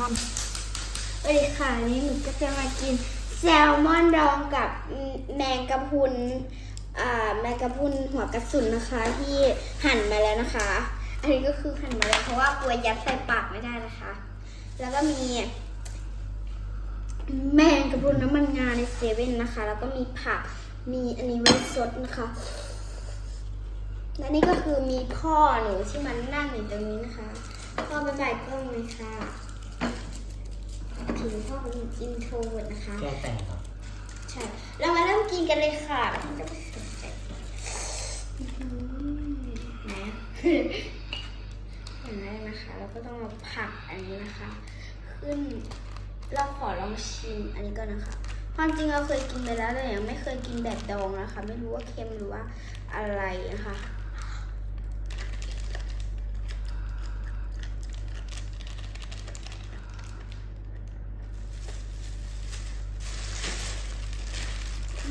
ความเอ้ยค่ะนี้หนูก็จะมากินแซลมอนดองกับแมงกะพรุนอ่าแมงกะพรุนหัวกระสุนนะคะ ที่หั่นมาแล้วนะคะ อันนี้ก็คือหั่นมาแล้วเพราะว่ากลัวยัดใส่ปากไม่ได้นะคะ แล้วก็มีแมงกะพรุนน้ำมันงาในเซเว่นนะคะ แล้วก็มีผัก มีอันนี้ไว้ซดนะคะ และนี่ก็คือมีพ่อหนูที่มันนั่งอยู่ตรงนี้นะคะ พ่อไปบ่ายกล้องเลยค่ะ ถึงพ่อเป็นอินโทรเวิร์ดนะคะแก้แต่งครับ ใช่เรามาเริ่มกินกันเลยค่ะมันจะไม่สนใจอื้อหือไหนอะอย่างแรกนะคะเราก็ต้องเอาผักอันนี้นะคะ ขึ้นเราขอลองชิมอันนี้ก่อนนะคะความจริงเราเคยกินไปแล้วแต่ยังไม่เคยกินแบบดองนะคะ ไม่รู้ว่าเค็มหรือว่าอะไรนะคะ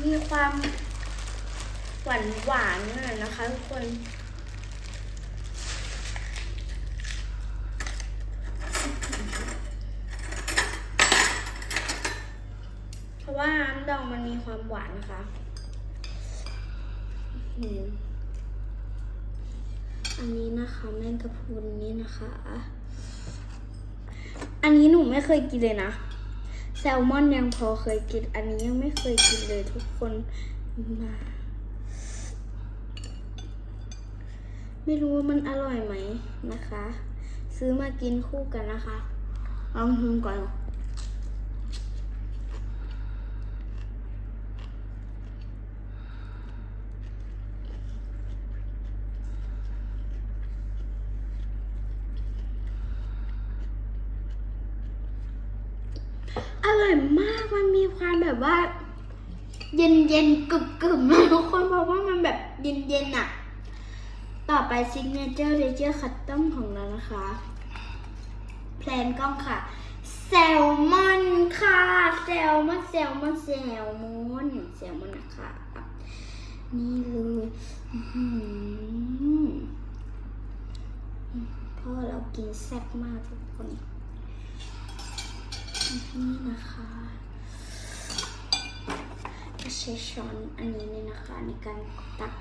มีความหวานหวานๆหน่อยนะคะทุกคน เพราะว่าน้ำดองมันมีความหวานนะคะอันนี้นะคะแมงกะพรุนนี่นะคะ อันนี้หนูไม่เคยกินเลยนะ แซลมอนยังพอเคยกิน อันนี้ยังไม่เคยกินเลยทุกคนมา ไม่รู้ว่ามันอร่อยไหมนะคะ ซื้อมากินคู่กันนะคะ ลองชิมก่อน อร่อยมากมันมีความแบบว่า เย็นเย็นกรึบกรึบทุกคนเพราะว่ามันแบบเย็นเย็นอะต่อไปซิกเนเจอร์เลเจอร์คัตตัมของเรานะคะ แพลนกล้องค่ะแซลมอนค่ะ แซลมอนแซลมอนแซลมอนแซลมอนนะคะนี่เลยพ่อเรากินแซ่บมากทุกคน นี่นะคะก็ใช้ช้อนอันนี้เลยนะคะ ในการตัก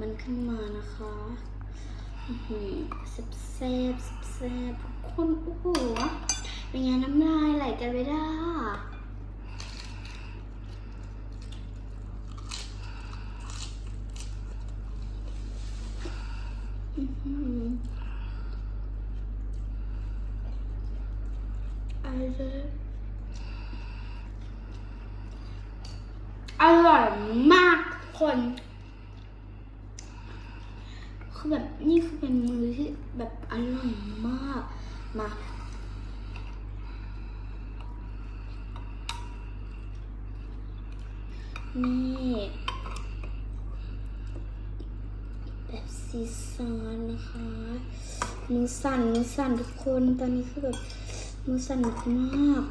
มันขึ้นมานะคะอื้อหือแซบแซบแซบคนโอ้โหเป็นไงน้ำลายไหลกันไปได้อื้อหือ อร่อยมากทุกคนคือแบบนี่คือเป็นมือที่แบบอร่อยมากมานี่แบบซีซานนะคะมือสั่นมือสั่นทุกคนตอนนี้คือแบบ มือสั่นมาก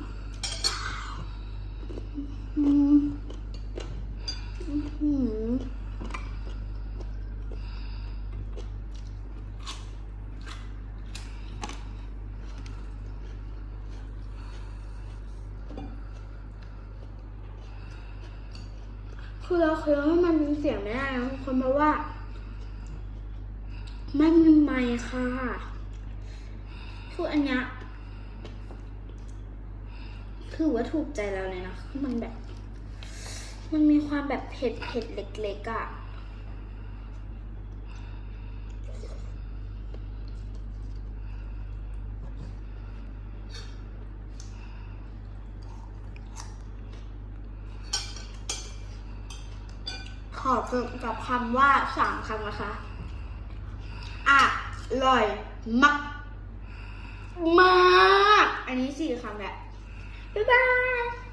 คือเราเคยว่ามันมีเสียงไม่ได้นะทุกคนเพราะว่าไม่มีไมค์ค่ะคืออันเนี้ย ถือว่าถูกใจเราเลยนะคือมันแบบ มันมีความแบบเผ็ดเผ็ดเล็กๆอะ่ะขอจบกับคำว่าสามคำนะคะอร่อยมากมาก อันนี้สี่คำแหละ บ๊ายบาย